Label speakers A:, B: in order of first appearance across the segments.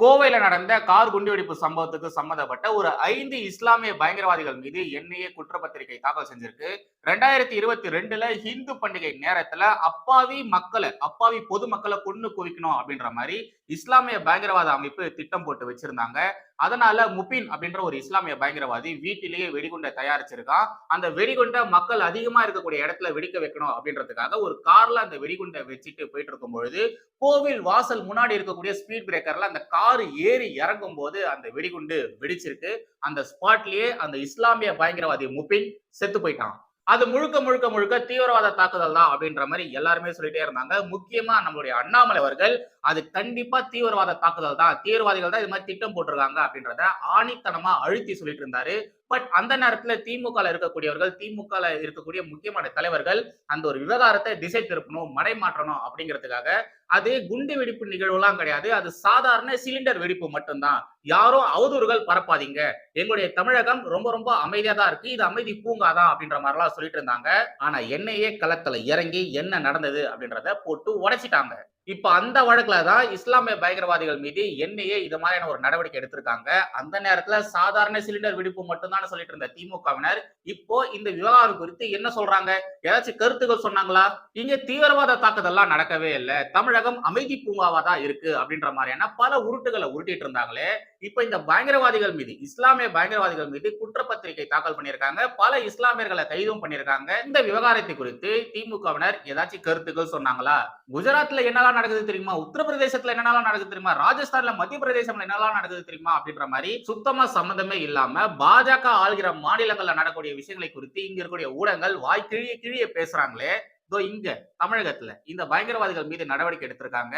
A: கோவையில் நடந்த கார் குண்டுவெடிப்பு சம்பவத்துக்கு சம்பந்தப்பட்ட ஒரு ஐந்து இஸ்லாமிய பயங்கரவாதிகள் மீது என்ஐஏ குற்றப்பத்திரிகை தாக்கல் செஞ்சிருக்கு. ரெண்டாயிரத்தி இருபத்தி ரெண்டுல ஹிந்து பண்டிகை நேரத்துல அப்பாவி மக்களை அப்பாவி பொதுமக்களை கொண்டு குவிக்கணும் அப்படின்ற மாதிரி இஸ்லாமிய பயங்கரவாத அமைப்பு திட்டம் போட்டு வச்சிருந்தாங்க. அதனால முபின் அப்படின்ற ஒரு இஸ்லாமிய பயங்கரவாதி வீட்டிலேயே வெடிகுண்டை தயாரிச்சிருக்கான். அந்த வெடிகுண்டை மக்கள் அதிகமா இருக்கக்கூடிய இடத்துல வெடிக்க வைக்கணும் அப்படின்றதுக்காக ஒரு கார்ல அந்த வெடிகுண்டை வச்சுட்டு போயிட்டு இருக்கும் பொழுது கோவில் வாசல் முன்னாடி இருக்கக்கூடிய ஸ்பீட் பிரேக்கர்ல அந்த கார் ஏறி இறங்கும் போது அந்த வெடிகுண்டு வெடிச்சிருக்கு. அந்த ஸ்பாட்லயே அந்த இஸ்லாமிய பயங்கரவாதி முபின் செத்து போயிட்டான். அது முழுக்க முழுக்க முழுக்க தீவிரவாத தாக்குதல் தான் அப்படின்ற மாதிரி எல்லாருமே சொல்லிட்டே இருந்தாங்க. முக்கியமா நம்மளுடைய அண்ணாமலை அவர்கள் அது கண்டிப்பா தீவிரவாத தாக்குதல் தான். தீவிரவாதிகள் தான் இது மாதிரி திட்டம் போட்டிருக்காங்க அப்படின்றத ஆணித்தனமா அழுத்தி சொல்லிட்டு இருந்தாரு. பட் அந்த நேரத்துல திமுக இருக்கக்கூடியவர்கள் திமுக இருக்கக்கூடிய முக்கியமான தலைவர்கள் அந்த ஒரு விவகாரத்தை திசை திருப்பணும் மடை மாற்றணும் அப்படிங்கிறதுக்காக அது குண்டு வெடிப்பு நிகழ்வுலாம் கிடையாது. அது சாதாரண சிலிண்டர் வெடிப்பு மட்டும்தான். யாரும் அவதூறுகள் பரப்பாதீங்க. எங்களுடைய தமிழகம் ரொம்ப ரொம்ப அமைதியா தான் இருக்கு. இது அமைதி பூங்காதான் அப்படின்ற மாதிரிலாம் சொல்லிட்டு இருந்தாங்க. ஆனா என்னையே களத்துல இறங்கி என்ன நடந்தது அப்படின்றத போட்டு உடைச்சிட்டாங்க. இப்ப அந்த வழக்குல தான் இஸ்லாமிய பயங்கரவாதிகள் மீது என்னையே இது மாதிரியான ஒரு நடவடிக்கை எடுத்திருக்காங்க. அந்த நேரத்துல சாதாரண சிலிண்டர் வெடிப்பு மட்டும்தான் சொல்லிட்டு இருந்த திமுகவினர் இப்போ இந்த விவகாரம் குறித்து என்ன சொல்றாங்க? ஏதாச்சும் கருத்துக்கள் சொன்னாங்களா? இங்க தீவிரவாத தாக்குதல்லாம் நடக்கவே இல்லை. தமிழகம் அமைதி பூங்காவா தான் இருக்கு அப்படின்ற மாதிரியான பல உருட்டுகளை உருட்டிட்டு இருந்தாங்களே. இப்ப இந்த பயங்கரவாதிகள் மீது இஸ்லாமிய பயங்கரவாதிகள் மீது குற்றப்பத்திரிகை தாக்கல் பண்ணியிருக்காங்க. பல இஸ்லாமியர்களை கைதும் பண்ணியிருக்காங்க. இந்த விவகாரத்தை குறித்து திமுகவினர் ஏதாச்சும் கருத்துக்கள் சொன்னாங்களா? குஜராத்ல என்னெல்லாம் நடக்குது தெரியுமா? உத்தரப்பிரதேசத்துல என்னெல்லாம் நடக்குது தெரியுமா? ராஜஸ்தான்ல மத்திய பிரதேசம்ல என்னெல்லாம் நடக்குது தெரியுமா? அப்படின்ற மாதிரி சுத்தமா சம்மந்தமே இல்லாம பாஜக ஆள்கிற மாநிலங்கள்ல நடக்கக்கூடிய விஷயங்களை குறித்து இங்க இருக்கக்கூடிய ஊடகங்கள் வாய் கிழிய கிழிய பேசுறாங்களே. இதோ இங்க தமிழகத்துல இந்த பயங்கரவாதிகள் மீது நடவடிக்கை எடுத்திருக்காங்க.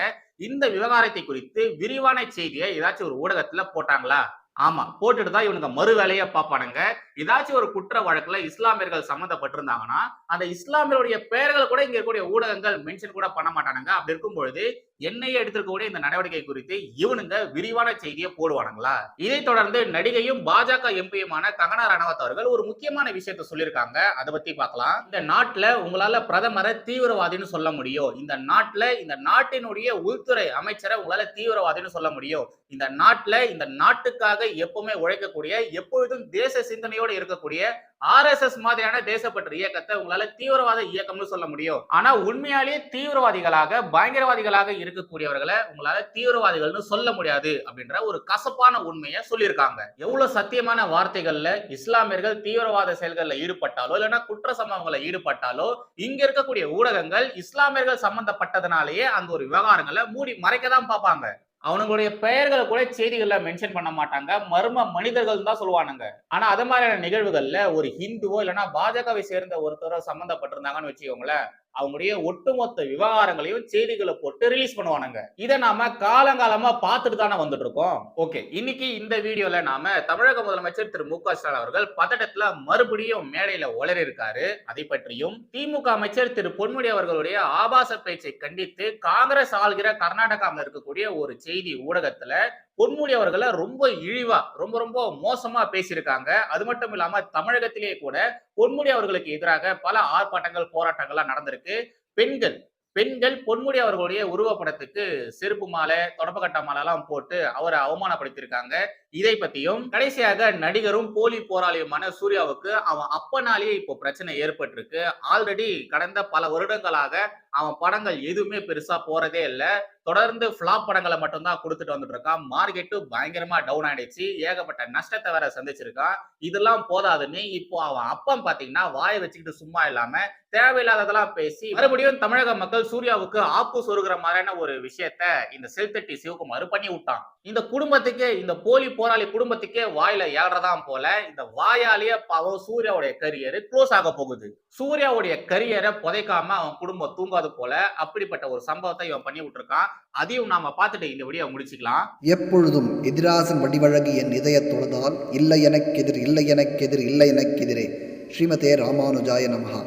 A: இந்த விவகாரத்தை குறித்து விரிவான செய்தியை ஏதாச்சும் ஒரு ஊடகத்துல போட்டாங்களா? ஆமா போட்டுட்டு தான் இவனுங்க மறு வேலையை பார்ப்பானுங்க. ஏதாச்சும் ஒரு குற்ற வழக்குல இஸ்லாமியர்கள் சம்மந்தப்பட்டிருந்தாங்கன்னா அந்த இஸ்லாமியருடைய பெயர்களை கூட இங்க இருக்கக்கூடிய ஊடகங்கள் மென்ஷன் கூட பண்ண மாட்டானுங்க. அப்படி இருக்கும் பொழுது என்னையே எடுத்திருக்கக்கூடிய இந்த நடவடிக்கை குறித்து இவனுங்க விரிவான செய்தியை போடுவானுங்களா? இதை தொடர்ந்து நடிகையும் பாஜக எம்பியுமான கங்கனா ரணவத் அவர்கள் ஒரு முக்கியமான விஷயத்த சொல்லியிருக்காங்க. அதை பத்தி பார்க்கலாம். இந்த நாட்டுல உங்களால பிரதமரை தீவிரவாதின்னு சொல்ல முடியும். இந்த நாட்டுல இந்த நாட்டினுடைய உள்துறை அமைச்சரை உங்களால தீவிரவாதின்னு சொல்ல முடியும். இந்த நாட்டுல இந்த நாட்டுக்காக எப்பவுமே உழைக்கக்கூடிய எப்பொழுதும் தேச சிந்தனையோடு இருக்கக்கூடிய ஆர்எஸ்எஸ் மாதிரியான தேசப்பற்று இயக்கத்தை உங்களால தீவிரவாத இயக்கம்னு சொல்ல முடியும். ஆனா உண்மையாலேயே தீவிரவாதிகளாக பயங்கரவாதிகளாக இருக்கக்கூடியவர்களை உங்களால தீவிரவாதிகள்னு சொல்ல முடியாது அப்படின்ற ஒரு கசப்பான உண்மையை சொல்லியிருக்காங்க. எவ்வளவு சத்தியமான வார்த்தைகள்ல இஸ்லாமியர்கள் தீவிரவாத செயல்களில் ஈடுபட்டாலோ இல்லைன்னா குற்ற சம்பவங்களை ஈடுபட்டாலோ இங்க இருக்கக்கூடிய ஊடகங்கள் இஸ்லாமியர்கள் சம்பந்தப்பட்டதுனாலேயே அந்த ஒரு விவகாரங்களை மூடி மறைக்க தான் பார்ப்பாங்க. அவனுங்களுடைய பெயர்களை கூட செய்திகள்ல மென்ஷன் பண்ண மாட்டாங்க. மர்ம மனிதர்கள் தான் சொல்லுவானுங்க. ஆனா அது மாதிரியான நிகழ்வுகள்ல ஒரு ஹிந்துவோ இல்லைன்னா பாஜகவை சேர்ந்த ஒருத்தரோ சம்பந்தப்பட்டிருந்தாங்கன்னு வச்சுக்கோங்களேன். அவங்களுடைய ஒட்டுமொத்த விவகாரங்களையும் செய்திகளை போட்டு ரிலீஸ் பண்ணுவானுங்க. இதை நாம காலங்காலமா பார்த்துட்டு தானே வந்துட்டு இருக்கோம் ஓகே இன்னைக்கு இந்த வீடியோல நாம தமிழக முதலமைச்சர் திரு மு க ஸ்டாலின் அவர்கள் பதட்டத்துல மறுபடியும் மேடையில உளறி இருக்காரு அதை பற்றியும் திமுக அமைச்சர் திரு பொன்முடி அவர்களுடைய ஆபாச பேச்சை கண்டித்து காங்கிரஸ் ஆள்கிற கர்நாடகாவில் இருக்கக்கூடிய ஒரு செய்தி ஊடகத்துல பொன்முடி அவர்களை ரொம்ப இழிவா ரொம்ப ரொம்ப மோசமா பேசியிருக்காங்க. அது மட்டும் இல்லாம தமிழகத்திலேயே கூட பொன்முடி அவர்களுக்கு எதிராக பல ஆர்ப்பாட்டங்கள் போராட்டங்கள்லாம் நடந்திருக்கு. பெண்கள் பெண்கள் பொன்முடி அவர்களுடைய உருவப்படத்துக்கு செருப்பு மாலை தொடப்பக்கட்ட மாலை எல்லாம் போட்டு அவரை அவமானப்படுத்தியிருக்காங்க. இதை பத்தியும் கடைசியாக நடிகரும் போலி போராளியுமான சூர்யாவுக்கு அவன் அப்பனாலேயே இப்போ பிரச்சனை ஏற்பட்டிருக்கு. ஆல்ரெடி கடந்த பல வருடங்களாக அவன் படங்கள் எதுவுமே பெருசா போறதே இல்லை. தொடர்ந்து ஃபிளாப் படங்களை மட்டும்தான் கொடுத்துட்டு வந்துட்டு இருக்கான். மார்க்கெட்டு பயங்கரமா டவுன் ஆயிடுச்சு. ஏகப்பட்ட நஷ்டத்தை வேற சந்திச்சிருக்கான். இதெல்லாம் போதாதுன்னு இப்போ அவன் அப்பன் பாத்தீங்கன்னா வாயை வச்சுக்கிட்டு சும்மா இல்லாம தேவையில்லாததெல்லாம் பேசி மறுபடியும் தமிழக மக்கள் சூர்யாவுக்கு ஆப்பு சொருகிற மாதிரியான ஒரு விஷயத்த இந்த செல்தட்டி சிவகுமார் பண்ணி விட்டான். இந்த குடும்பத்துக்கே இந்த போலி போராளி குடும்பத்துக்கே வாயில ஏழ்றதான் போல இந்த வாயாலேயே பாவம் சூர்யாவுடைய கரியர் க்ளோஸ் ஆக போகுது. சூர்யாவுடைய கரியரை புதைக்காம அவன் குடும்பம் தூங்காது போல அப்படிப்பட்ட ஒரு சம்பவத்தை இவன் பண்ணி விட்டுருக்கான். அதையும் நாம பார்த்துட்டு இந்த வீடியோ முடிச்சுக்கலாம்.
B: எப்பொழுதும் எதிராசன் வடிவழகு என் இதய தொழுதால் இல்லை எனக்கெதிர் இல்லை எனக்கெதிர் இல்லை எனக்கெதிரே. ஸ்ரீமதே ராமானுஜாய நமஹா.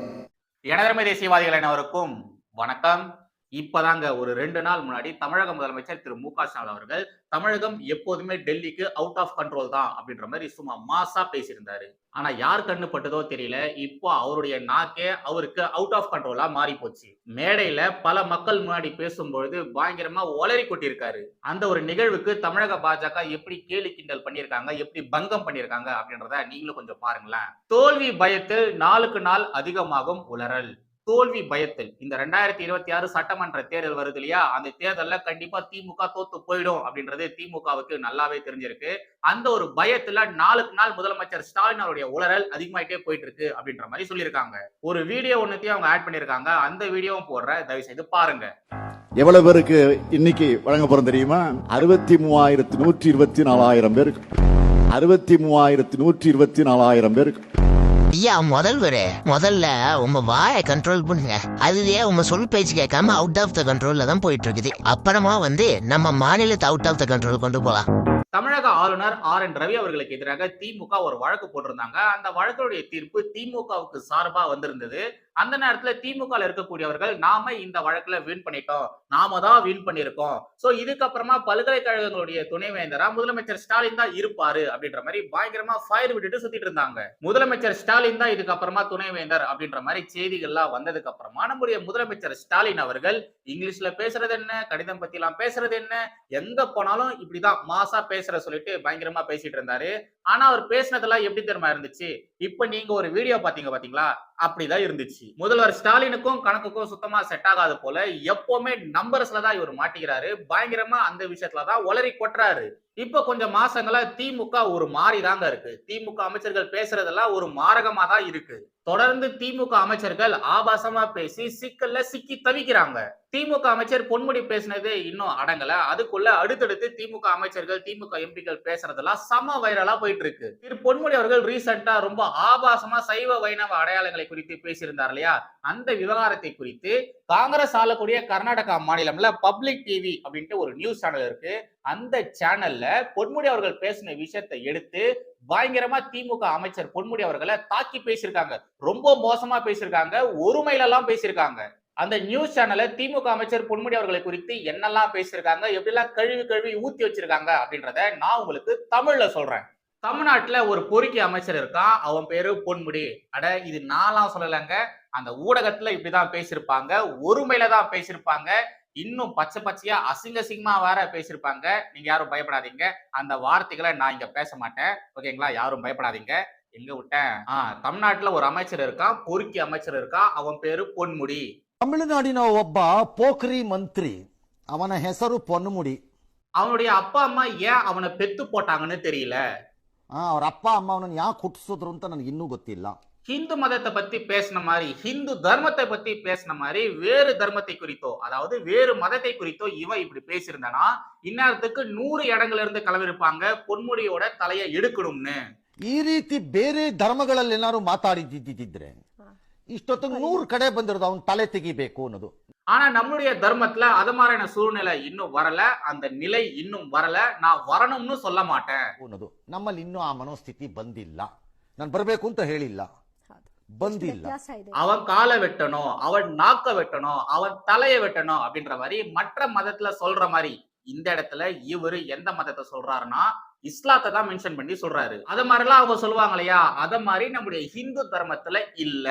A: எனதர்மை தேசியவாதிகள் அனைவருக்கும் வணக்கம். இப்பதாங்க ஒரு ரெண்டு நாள் முன்னாடி தமிழக முதலமைச்சர் திரு மு க ஸ்டாலின் அவர்கள் தமிழகம் எப்போதுமே டெல்லிக்கு அவுட் ஆஃப் கண்ட்ரோல் தான் அப்படின்ற மாதிரி சும்மா மாசா பேசியிருந்தாரு. ஆனா யார் கண்ணு பட்டதோ தெரியல இப்போ அவருடைய நாக்கே அவருக்கு அவுட் ஆஃப் கண்ட்ரோலா மாறி போச்சு. மேடையில பல மக்கள் முன்னாடி பேசும்பொழுது பயங்கரமா ஒளரி கொட்டியிருக்காரு. அந்த ஒரு நிகழ்வுக்கு தமிழக பாஜக எப்படி கேலி கிண்டல் பண்ணியிருக்காங்க எப்படி பங்கம் பண்ணியிருக்காங்க அப்படின்றத நீங்களும் கொஞ்சம் பாருங்களேன். தோல்வி பயத்தில் நாளுக்கு நாள் அதிகமாகும் உளறல். தோல்வி பயத்தில். இந்த ரெண்டாயிரத்தி இருபத்தி ஆறு சட்டமன்ற தேர்தல் வருது இல்லையா? அந்த தேர்தல்ல கண்டிப்பா திமுக தோத்து போயிடும் அப்படின்றது திமுகவுக்கு நல்லாவே தெரிஞ்சிருக்கு. அந்த ஒரு பயத்துல நாளுக்கு நாள் முதலமைச்சர் ஸ்டாலின் அவருடைய உளறல் அதிகமாயிட்டே போயிட்டு இருக்கு அப்படின்ற மாதிரி சொல்லியிருக்காங்க. ஒரு வீடியோ ஒன்னுத்தையும் அவங்க ஆட் பண்ணியிருக்காங்க. அந்த வீடியோவும் போடுற தயவு செய்து பாருங்க.
C: எவ்வளவு பேருக்கு இன்னைக்கு வழங்க போறோம் தெரியுமா? அறுபத்தி மூவாயிரத்தி நூற்றி இருபத்தி நாலாயிரம் பேருக்கு. அறுபத்தி மூவாயிரத்தி நூற்றி இருபத்தி நாலாயிரம் பேருக்கு.
D: ஐயா முதல்வரே முதல்ல உங்க வாயை கண்ட்ரோல் பண்ணுங்க. அதுவே உங்க சொல் பேச்சு கேட்காம அவுட் ஆஃப் த கண்ட்ரோல்ல தான் போயிட்டு இருக்குது அப்புறமா வந்து நம்ம மாநிலத்தை அவுட் ஆஃப் த கண்ட்ரோல் கொண்டு போலாம்.
A: தமிழக ஆளுநர் ஆர் என் ரவி அவர்களுக்கு எதிராக திமுக ஒரு வழக்கு போட்டிருந்தாங்க. அந்த வழக்குடைய தீர்ப்பு திமுகவுக்கு சார்பா வந்திருந்தது. அந்த நேரத்துல திமுக இருக்கக்கூடியவர்கள் நாம இந்த வழக்குல வின் பண்ணிட்டோம். நாம தான் வின் பண்ணிருக்கோம் சோ இதுக்கப்புறமா பல்கலைக்கழகங்களுடைய துணைவேந்தரா முதலமைச்சர் ஸ்டாலின் தான் இருப்பாரு அப்படின்ற மாதிரி பயங்கரமா ஃபயர் விட்டுட்டு சுத்திட்டு இருந்தாங்க. முதலமைச்சர் ஸ்டாலின் தான் இதுக்கப்புறமா துணைவேந்தர் அப்படின்ற மாதிரி செய்திகள்லாம் வந்ததுக்கு அப்புறமா நம்முடைய முதலமைச்சர் ஸ்டாலின் அவர்கள் இங்கிலீஷ்ல பேசுறது என்ன? கடிதம் பத்தி எல்லாம் பேசுறது என்ன? எங்க போனாலும் இப்படிதான் மாசா பேசுற சொல்லிட்டு பயங்கரமா பேசிட்டு இருந்தாரு. ஆனா அவர் பேசினதெல்லாம் எப்படி தெரியுமா இருந்துச்சு? இப்ப நீங்க ஒரு வீடியோ பாத்தீங்க பாத்தீங்களா? அப்படிதான் இருந்துச்சு. முதல்வர் ஸ்டாலினுக்கும் கணக்குக்கும் சுத்தமா செட் ஆகாது போல எப்பவுமே நம்பர்ஸ்ல தான் இவர் மாட்டிக்கிறாரு. பயங்கரமா அந்த விஷயத்துலதான் ஒளரி உளறி கொட்டுறாரு. இப்ப கொஞ்சம் மாசங்களா திமுக ஒரு மாறி தாங்க இருக்கு. திமுக அமைச்சர்கள் பேசுறதெல்லாம் ஒரு மாரகமா தான் இருக்கு. தொடர்ந்து திமுக அமைச்சர்கள் ஆபாசமா பேசி சிக்கல்ல சிக்கி தவிக்கிறாங்க. திமுக அமைச்சர் பொன்முடி பேசினதே இன்னும் அடங்கல. அதுக்குள்ள அடுத்தடுத்து திமுக அமைச்சர்கள் திமுக எம்பிக்கள் பேசுறதெல்லாம் சம வைரலா போயிட்டு இருக்கு திரு பொன்முடி அவர்கள் ரீசெண்டா ரொம்ப ஆபாசமா சைவ வைணவ அடையாளங்களை குறித்து பேசியிருந்தார் இல்லையா? அந்த விவகாரத்தை குறித்து காங்கிரஸ் ஆளக்கூடிய கர்நாடகா மாநிலம்ல பப்ளிக் டிவி அப்படின்ட்டு ஒரு நியூஸ் சேனல் இருக்கு. அந்த சேனல்ல பொன்முடி அவர்கள் பேசின விஷயத்தை எடுத்து பயங்கரமா திமுக அமைச்சர் பொன்முடி அவர்களை தாக்கி பேசியிருக்காங்க. ரொம்ப மோசமா பேசியிருக்காங்க. ஒருமையிலெல்லாம் பேசியிருக்காங்க. அந்த நியூஸ் சேனல்ல திமுக அமைச்சர் பொன்முடி அவர்களை குறித்து என்னெல்லாம் பேசியிருக்காங்க? எப்படிலாம் கழுவி கழுவி ஊத்தி வச்சிருக்காங்க அப்படின்றத நான் உங்களுக்கு தமிழ்ல சொல்றேன். தமிழ்நாட்டுல ஒரு பொறுக்கி அமைச்சர் இருக்கான் அவன் பேரு பொன்முடி அட இது நான்லாம் சொல்லலைங்க அந்த ஊடகத்துல இப்படிதான் பேசியிருப்பாங்க ஒருமையில தான் பேசியிருப்பாங்க இன்னும் பச்சை பச்சையா அசிங்க அசிங்கமா வேற பேசியிருப்பாங்க நீங்க யாரும் பயப்படாதீங்க அந்த வார்த்தைகளை நான் இங்க பேச மாட்டேன் ஓகேங்களா யாரும் பயப்படாதீங்க எங்க விட்டேன் ஆஹ் தமிழ்நாட்டுல ஒரு அமைச்சர் இருக்கான் பொறுக்கி அமைச்சர் இருக்கான் அவன் பேரு பொன்முடி
E: ತಮಿಳುನಾಡಿನ ಒಬ್ಬ ಪೋಖ್ರಿ ಮಂತ್ರಿ ಅವನ ಹೆಸರು ಪೊನ್ನುಮುಡಿ
A: அவனுடைய அப்பா அம்மா ஏன் அவனை பெத்து போட்டாங்கன்னு தெரியல
E: ಆ, ಅವ್ರ ಅಪ್ಪ ಅಮ್ಮ ಅವನನ್ನು ಯಾಕೆ ಹುಟ್ಟಿಸಿದ್ರು ಅಂತ ನನಗೆ ಇನ್ನೂ ಗೊತ್ತಿಲ್ಲ
A: ஹிந்து மதத்தை பத்தி பேசின மாதிரி ஹிந்து தர்மத்தை பத்தி பேசின மாதிரி வேறு தர்மத்தை குறித்தோ அதாவது வேறு மதத்தை குறித்தோ இவன் இப்படி பேசியிருந்தானா இந்நேரத்துக்கு நூறு இடங்கள்ல இருந்து கிளம்பிருப்பாங்க பொன்முடியோட தலையை எடுக்கணும்னு
E: ಈ ರೀತಿ ಬೇರೆ ಧರ್ಮಗಳಲ್ಲಿ ಏನಾದ್ರು ಮಾತಾಡಿದ್ದಿದ್ದಿದ್ರೆ ಇಷ್ಟೊತ್ತಿಗೆ ನೂರು ಕಡೆ ಬಂದಿರೋದು ಅವನ್ ತಲೆ ತೆಗಿಬೇಕು ಅನ್ನೋದು
A: ஆனா நம்மளுடைய தர்மத்துல அது மாதிரியான சூழ்நிலை இன்னும் வரல அந்த நிலை இன்னும் வரல நான் வரணும்னு சொல்ல மாட்டேன்
E: ಅನ್ನೋದು ನಮ್ಮಲ್ಲಿ ಇನ್ನೂ ಆ ಮನೋಸ್ಥಿತಿ ಬಂದಿಲ್ಲ ನಾನು ಬರಬೇಕು ಅಂತ ಹೇಳಿಲ್ಲ ಬಂದಿಲ್ಲ
F: ವ್ಯತ್ಯಾಸ ಇದೆ
A: அவன் காலை வெட்டணும் அவன் நாக்க வெட்டணும் அவன் தலையை வெட்டணும் அப்படின்ற மாதிரி மற்ற மதத்துல சொல்ற மாதிரி இந்த இடத்துல இவரு எந்த மதத்தை சொல்றாருன்னா இஸ்லாத்தை தான் மென்ஷன் பண்ணி சொல்றாரு அத மாதிரிலாம் அவங்க சொல்லுவாங்க இல்லையா அத மாதிரி நம்முடைய ஹிந்து தர்மத்துல இல்ல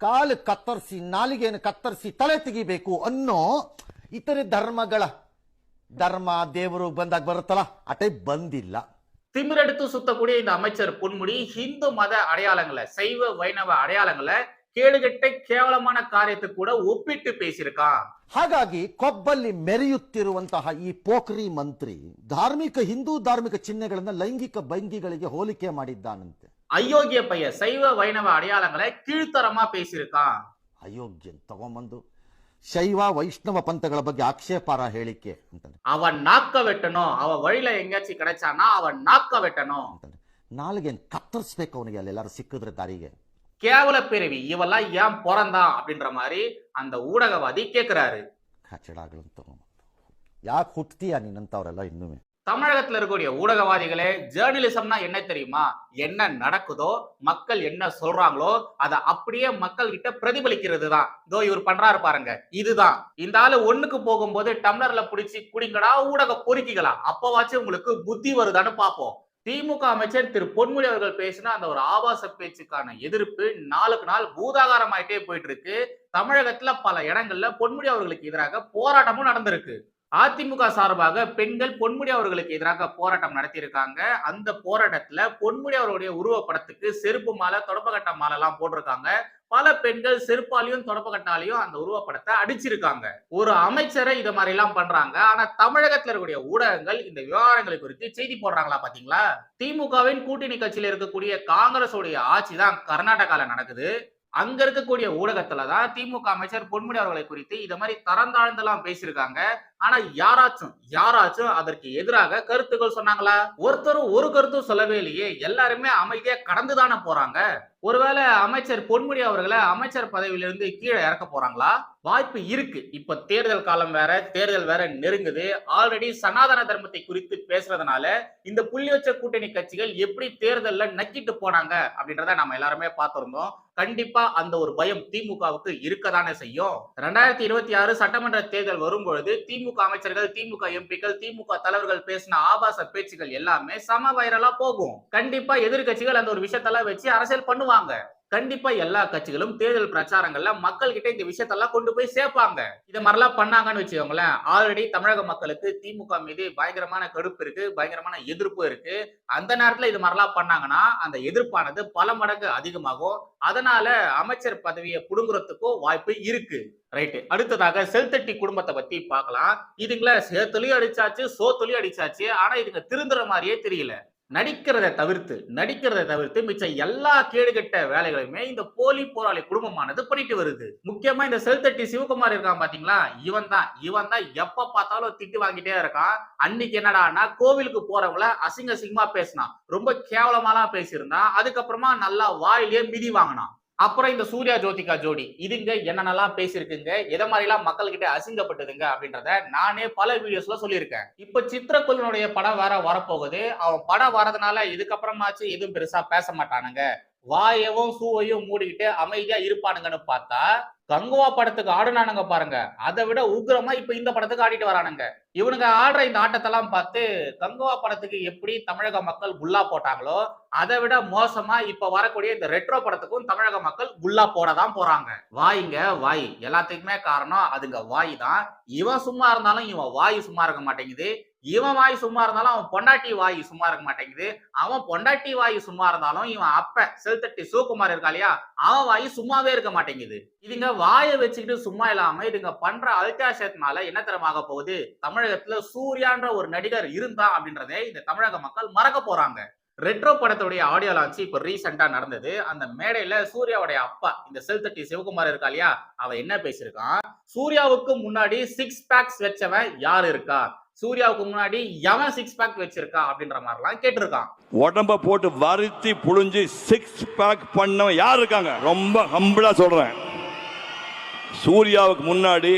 E: ಕಾಲು ಕತ್ತರಿಸಿ ನಾಲಿಗೆಯನ್ನು ಕತ್ತರಿಸಿ ತಲೆ ತೆಗಿಬೇಕು ಅನ್ನೋ ಇತರೆ ಧರ್ಮಗಳ ಧರ್ಮ ದೇವರು ಬಂದಾಗ ಬರುತ್ತಲ್ಲ ಆ ಟೈಪ್ ಬಂದಿಲ್ಲ
A: திமிரெடுத்து சுத்தக்கூடிய இந்த அமைச்சர் பொன்முடி ஹிந்து மத அடையாளங்களை சைவ வைணவ அடையாளங்களை கேடுகெட்ட கேவலமான காரியத்தை கூட ஒப்பிட்டு பேசியிருக்கான்
E: ಹಾಗಾಗಿ ಕೊಬ್ಬಲ್ಲಿ ಮೆರೆಯುತ್ತಿರುವಂತಹ ಈ ಪೋಖ್ರಿ ಮಂತ್ರಿ ಧಾರ್ಮಿಕ ಹಿಂದೂ ಧಾರ್ಮಿಕ ಚಿಹ್ನೆಗಳನ್ನ ಲೈಂಗಿಕ ಭಂಗಿಗಳಿಗೆ ಹೋಲಿಕೆ ಮಾಡಿದ್ದಾನಂತೆ
A: அயோக்கிய பைய சைவ வைணவ அடையாளங்களை கீழ்த்தரமா பேசியிருக்கான்
E: ಅಯೋಗ್ಯ ತಗೊಂಬಂದು ಶೈವ ವೈಷ್ಣವ ಪಂಥಗಳ ಬಗ್ಗೆ ಆಕ್ಷೇಪಾರ ಹೇಳಿಕೆ ಅಂತಾನೆ
A: அவன் நாக்க வெட்டணும் அவன் வழியில எங்கேயாச்சும் கிடைச்சானா அவன் நாக்க வெட்டணும்
E: ಅಂತಾನೆ ನಾಲ್ಗೆ ಕತ್ತರಿಸ್ಬೇಕು ಅವನಿಗೆ ಅಲ್ಲೆಲ್ಲಾರು ಸಿಕ್ಕಿದ್ರೆ ದಾರಿಗೆ
A: கேவல பிறவி இவெல்லாம் ஏன் பிறந்தான் அப்படின்ற மாதிரி அந்த ஊடகவாதி கேக்குறாரு
E: ಕಚಡಗಳು ತಗೊಂಬಂದು ಯಾಕೆ ಹುಟ್ತೀಯ ನೀನಂತವ್ರೆಲ್ಲ ಇನ್ನೂ
A: தமிழகத்தில் இருக்கக்கூடிய ஊடகவாதிகளே ஜேர்னலிசம்னா என்ன தெரியுமா? என்ன நடக்குதோ மக்கள் என்ன சொல்றாங்களோ அதை அப்படியே மக்கள் கிட்ட பிரதிபலிக்கிறது தான் இதோ இவர் பண்றாரு பாருங்க இதுதான். இந்த ஆளு ஒண்ணுக்கு போகும்போது டம்ளர்ல பிடிச்சி குடிங்கடா ஊடக பொறுக்கிகளா அப்பவாச்சும் உங்களுக்கு புத்தி வருதான்னு பார்ப்போம். திமுக அமைச்சர் திரு பொன்முடி அவர்கள் பேசின அந்த ஒரு ஆபாச பேச்சுக்கான எதிர்ப்பு நாளுக்கு நாள் பூதாகாரமாயிட்டே போயிட்டு இருக்கு. தமிழகத்துல பல இடங்கள்ல பொன்முடி அவர்களுக்கு எதிராக போராட்டமும் நடந்திருக்கு. அதிமுக சார்பாக பெண்கள் பொன்முடி அவர்களுக்கு எதிராக போராட்டம் நடத்தியிருக்காங்க. அந்த போராட்டத்துல பொன்முடி அவருடைய உருவப்படத்துக்கு செருப்பு மாலை தொடப்பக்கட்ட மாலை எல்லாம் போட்டிருக்காங்க. பல பெண்கள் செருப்பாலையும் தொடப்பக்கட்டாலையும் அந்த உருவப்படத்தை அடிச்சிருக்காங்க. ஒரு அமைச்சரை இதை மாதிரி எல்லாம் பண்றாங்க. ஆனா தமிழகத்துல இருக்கக்கூடிய ஊடகங்கள் இந்த விவகாரங்களை குறித்து செய்தி போடுறாங்களா பாத்தீங்களா? திமுகவின் கூட்டணி கட்சியில் இருக்கக்கூடிய காங்கிரஸ் உடைய ஆட்சி தான் கர்நாடகால நடக்குது. அங்க இருக்கக்கூடிய ஊடகத்துல தான் திமுக அமைச்சர் பொன்முடி அவர்களை குறித்து இத மாதிரி தரந்தாழ்ந்தெல்லாம் பேசியிருக்காங்க. ஆனா யாராச்சும் யாராச்சும் அதற்கு எதிராக கருத்துக்கள் சொன்னாங்களா? ஒருத்தரும் ஒரு கருத்தும் சொல்லவே இல்லையே. எல்லாருமே அமைதியா கடந்து தானே போறாங்க. ஒருவேளை அமைச்சர் பொன்முடி அவர்களை அமைச்சர் பதவியிலிருந்து கீழே இறக்க போறாங்களா? வாய்ப்பு இருக்கு. இப்ப தேர்தல் காலம் வேற தேர்தல் வேற நெருங்குது. ஆல்ரெடி சனாதன தர்மத்தை குறித்து பேசுறதுனால இந்த புள்ளி வச்ச கூட்டணி கட்சிகள் எப்படி தேர்தல்ல நக்கிட்டு போனாங்க அப்படின்றத நம்ம எல்லாருமே பார்த்திருந்தோம். கண்டிப்பா அந்த ஒரு பயம் திமுகவுக்கு இருக்கதானே செய்யும். ரெண்டாயிரத்தி இருபத்தி ஆறு சட்டமன்ற தேர்தல் வரும்பொழுது திமுக அமைச்சர்கள் திமுக எம்பிக்கள் திமுக தலைவர்கள் பேசின ஆபாச பேச்சுகள் எல்லாமே சம வைரலா போகும். கண்டிப்பா எதிர்க்கட்சிகள் அந்த ஒரு விஷயத்தெல்லாம் வச்சு அரசியல் பண்ணுவாங்க. கண்டிப்பா எல்லா கட்சிகளும் தேர்தல் பிரச்சாரங்கள்ல மக்கள் கிட்ட இந்த விஷயத்தெல்லாம் கொண்டு போய் சேர்ப்பாங்க. இது மாதிரிலாம் பண்ணாங்கன்னு வச்சுக்கோங்களேன். ஆல்ரெடி தமிழக மக்களுக்கு திமுக மீது பயங்கரமான கடுப்பு இருக்கு பயங்கரமான எதிர்ப்பு இருக்கு. அந்த நேரத்துல இது மாதிரிலாம் பண்ணாங்கன்னா அந்த எதிர்ப்பானது பல மடங்கு அதிகமாகும். அதனால அமைச்சர் பதவியை புடுங்குறதுக்கும் வாய்ப்பு இருக்கு. ரைட்டு. அடுத்ததாக செல்தட்டி குடும்பத்தை பத்தி பார்க்கலாம். இதுங்கள சேத்துலயும் அடிச்சாச்சு சோத்துலயும் அடிச்சாச்சு. ஆனா இதுங்க திருந்துற மாதிரியே தெரியல. நடிக்கிறதை தவிர்த்து நடிக்கிறதை தவிர்த்து மிச்ச எல்லா கேடுகட்ட வேலைகளையுமே இந்த போலி போராளி குடும்பமானது பண்ணிட்டு வருது. முக்கியமா இந்த செல்தட்டி சிவகுமார் இருக்கான் பாத்தீங்களா? இவன் தான். இவன் தான் எப்ப பார்த்தாலும் திட்டு வாங்கிட்டே இருக்கான். அன்னைக்கு என்னடான்னா கோவிலுக்கு போறவங்கள அசிங்க அசிங்கமா பேசினான். ரொம்ப கேவலமாலாம் பேசியிருந்தான். அதுக்கப்புறமா நல்லா வாயிலேயே மிதி வாங்கினான். அப்புறம் இந்த சூர்யா ஜோதிகா ஜோடி இதுங்க என்னென்னலாம் பேசியிருக்குங்க எதை மாதிரிலாம் மக்கள் கிட்ட அசிங்கப்பட்டதுங்க அப்படின்றத நானே பல வீடியோஸ்ல சொல்லியிருக்கேன். இப்ப சித்திரக்குள்ளனுடைய படம் வேற வரப்போகுது. அவன் படம் வரதுனால இதுக்கப்புறமாச்சு எதுவும் பெருசா பேச மாட்டானுங்க. வாயவும் சூவையும் மூடிக்கிட்டு அமைதியா இருப்பானுங்கன்னு பார்த்தா கங்குவா படத்துக்கு ஆடுனானுங்க பாருங்க. அதை விட உக்ரமா இப்ப இந்த படத்துக்கு ஆடிட்டு வரானுங்க. இவனுங்க ஆடுற இந்த ஆட்டத்தெல்லாம் பார்த்து கங்குவா படத்துக்கு எப்படி தமிழக மக்கள் குல்லா போட்டாங்களோ அதை விட மோசமா இப்ப வரக்கூடிய இந்த ரெட்ரோ படத்துக்கும் தமிழக மக்கள் குல்லா போட தான் போறாங்க. வாய்ங்க வாய். எல்லாத்துக்குமே காரணம் அதுங்க வாய் தான். இவன் சும்மா இருந்தாலும் இவன் வாய் சும்மா இருக்க மாட்டேங்குது. இவன் வாய் சும்மா இருந்தாலும் அவன் பொண்டாட்டி வாய் சும்மா இருக்க மாட்டேங்குது. அவன் பொண்டாட்டி வாய் சும்மா இருந்தாலும் இவன் அப்ப செல்தட்டி சிவகுமார் இருக்கா இல்லையா? அவன் வாய் சும்மாவே இருக்க மாட்டேங்குது. இதுங்க வாயை வச்சுக்கிட்டு சும்மா இல்லாம இதுங்க பண்ற அல்டாஷத்னால என்ன தரமாக போகுது? தமிழகத்துல சூர்யான்ற ஒரு நடிகர் இருந்தா அப்படின்றதே இந்த தமிழக மக்கள் மறக்க போறாங்க. ரெட்ரோ படத்துடைய ஆடியோ லான்ச் இப்ப ரீசெண்டா நடந்தது. அந்த மேடையில சூர்யாவுடைய அப்பா இந்த செல்தட்டி சிவகுமார் இருக்கா இல்லையா? அவன் என்ன பேசியிருக்கான்? சூர்யாவுக்கு முன்னாடி சிக்ஸ் பேக்ஸ் வச்சவன் யார் இருக்கா? சூர்யாவுக்கு முன்னாடி எவன் சிக்ஸ் பேக் வச்சிருக்கா அப்படின்ற மாதிரிலாம் கேட்டிருக்கான்.
F: உடம்ப போட்டு வருத்தி புழிஞ்சு சிக்ஸ் பேக் பண்ண யார் இருக்காங்க? ரொம்ப ஹம்பிளா சொல்றேன். சூர்யாவுக்கு முன்னாடி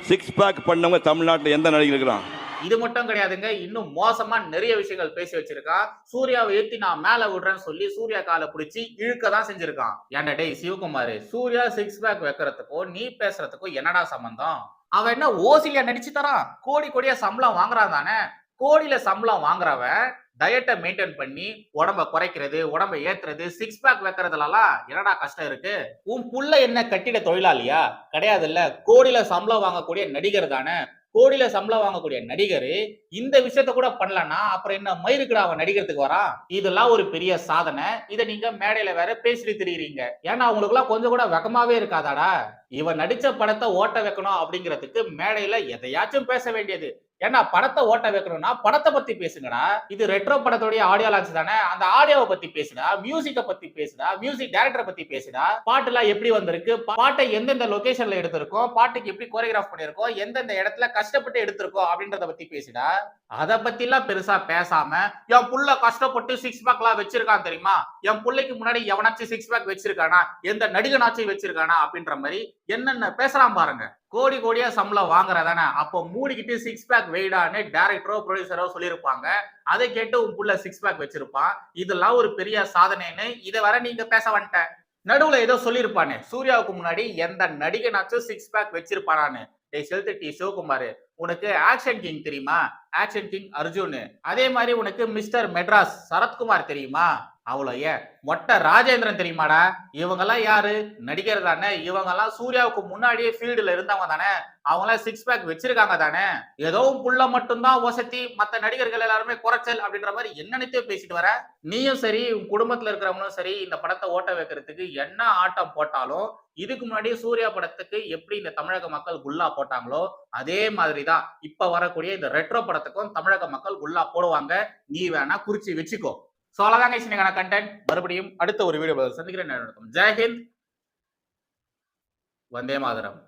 F: சிக்ஸ் பேக் பண்ணவங்க தமிழ்நாட்டில் எந்த நடிகர் இருக்கிறான்
A: இது மட்டும் கிடையாதுங்க. இன்னும் மோசமா நிறைய விஷயங்கள் பேசி வச்சிருக்கான் சூர்யாவை ஏத்தி நான் மேல விடுறேன்னு சொல்லி சூர்யா காலை பிடிச்சி இழுக்க தான் செஞ்சிருக்கான். ஏன்டா டேய் சிவகுமார் சூர்யா சிக்ஸ் பேக் வைக்கிறதுக்கும் நீ பேசுறதுக்கும் என்னடா சம்பந்தம்? அவன் என்ன ஓசிலியா நடிச்சு தரான். கோடி கோடியா சம்பளம் வாங்குறான் தானே. கோடியில சம்பளம் வாங்குறவன் டயட்டை மெயின்டைன் பண்ணி உடம்ப குறைக்கிறது உடம்ப ஏத்துறது சிக்ஸ் பேக் வைக்கிறதுலலாம் என்னடா கஷ்டம் இருக்கு? உன் புள்ள என்ன கட்டிட தொழிலாளியா? கிடையாது இல்ல கோடியில சம்பளம் வாங்கக்கூடிய நடிகர் தானே. கோடியில சம்பளம் வாங்கக்கூடிய நடிகர் இந்த விஷயத்த கூட பண்ணலன்னா அப்புறம் என்ன மயிருக்குடா அவன் நடிக்கிறதுக்கு வரான் இதெல்லாம் ஒரு பெரிய சாதனை. இதை நீங்க மேடையில வேற பேசிட்டு தெரியுறீங்க. ஏன்னா அவங்களுக்குலாம் எல்லாம் கொஞ்சம் கூட வெக்கமாவே இருக்காதாடா? இவன் நடிச்ச படத்தை ஓட்ட வைக்கணும் அப்படிங்கிறதுக்கு மேடையில எதையாச்சும் பேச வேண்டியது. ஏன்னா படத்தை ஓட்ட வைக்கணும்னா படத்தை பத்தி பேசுங்கடா. இது ரெட்ரோ படத்துடைய ஆடியோ லான்ச் தானே. அந்த ஆடியோவை பத்தி பேசுடா. மியூசிக்க பத்தி பேசுடா. மியூசிக் டைரக்டரை பத்தி பேசுடா. பாட்டுலாம் எப்படி வந்திருக்கு? பாட்டை எந்தெந்த லொகேஷன்ல எடுத்திருக்கோம்? பாட்டுக்கு எப்படி கோரியோகிராஃப் பண்ணிருக்கோம் எந்தெந்த இடத்துல கஷ்டப்பட்டு எடுத்திருக்கோம்? அப்படின்றத பத்தி பேசுடா. அதை பத்தி எல்லாம் பெருசா பேசாம என் புள்ள கஷ்டப்பட்டு சிக்ஸ் பேக் எல்லாம் வச்சிருக்கான் தெரியுமா? என் பிள்ளைக்கு முன்னாடி எவனாச்சும் சிக்ஸ் பேக் வச்சிருக்கானா? எந்த நடிகனாச்சும் வச்சிருக்கானா? அப்படின்ற மாதிரி என்னென்ன பேசலாம் பாருங்க. கோடி கோடியா சம்பளம் வாங்குறதானே? அப்போ மூடிக்கிட்டு சிக்ஸ் பேக் வெயிடான்னு டேரக்டரோ ப்ரொடியூசரோ சொல்லியிருப்பாங்க. அதை கேட்டு உன் புள்ள சிக்ஸ் பேக் வச்சிருப்பான். இதெல்லாம் ஒரு பெரிய சாதனைன்னு இதை வர நீங்க பேச வந்துட்டேன் நடுவுல ஏதோ சொல்லியிருப்பானே சூர்யாவுக்கு முன்னாடி எந்த நடிகனாச்சும் சிக்ஸ் பேக் வச்சிருப்பானான்னு. டேய் செலுத்து டி சிவகுமார் உனக்கு ஆக்ஷன் கிங் தெரியுமா? Action king Arjun. அதே மாதிரி உனக்கு மிஸ்டர் மெட்ராஸ் சரத்குமார் தெரியுமா? அவ்வளோ ஏன் மொட்டை ராஜேந்திரன் தெரியுமாடா? இவங்கெல்லாம் யாரு? நடிகர் தானே. இவங்கெல்லாம் சூர்யாவுக்கு முன்னாடியே ஃபீல்டில் இருந்தவங்க தானே. அவங்களாம் சிக்ஸ் பேக் வச்சிருக்காங்க தானே. ஏதோ புள்ள மட்டும்தான் வசதி மற்ற நடிகர்கள் எல்லாருமே குறைச்சல் அப்படின்ற மாதிரி என்னென்னத்தையோ பேசிட்டு வர. நீயும் சரி உன் குடும்பத்தில் இருக்கிறவங்களும் சரி இந்த படத்தை ஓட்ட வைக்கிறதுக்கு என்ன ஆட்டம் போட்டாலும் இதுக்கு முன்னாடி சூர்யா படத்துக்கு எப்படி இந்த தமிழக மக்கள் குல்லா போட்டாங்களோ அதே மாதிரி தான் இப்போ வரக்கூடிய இந்த ரெட்ரோ படத்துக்கும் தமிழக மக்கள் குல்லா போடுவாங்க. நீ வேணா குறிச்சு வச்சுக்கோ. ஸோ அவ்வளோதாங்க இன்னைக்கான கண்டென்ட் மறுபடியும் அடுத்த ஒரு வீடியோ சந்திக்கிறேன். ஜெயஹிந்த் வந்தே மாதரம்.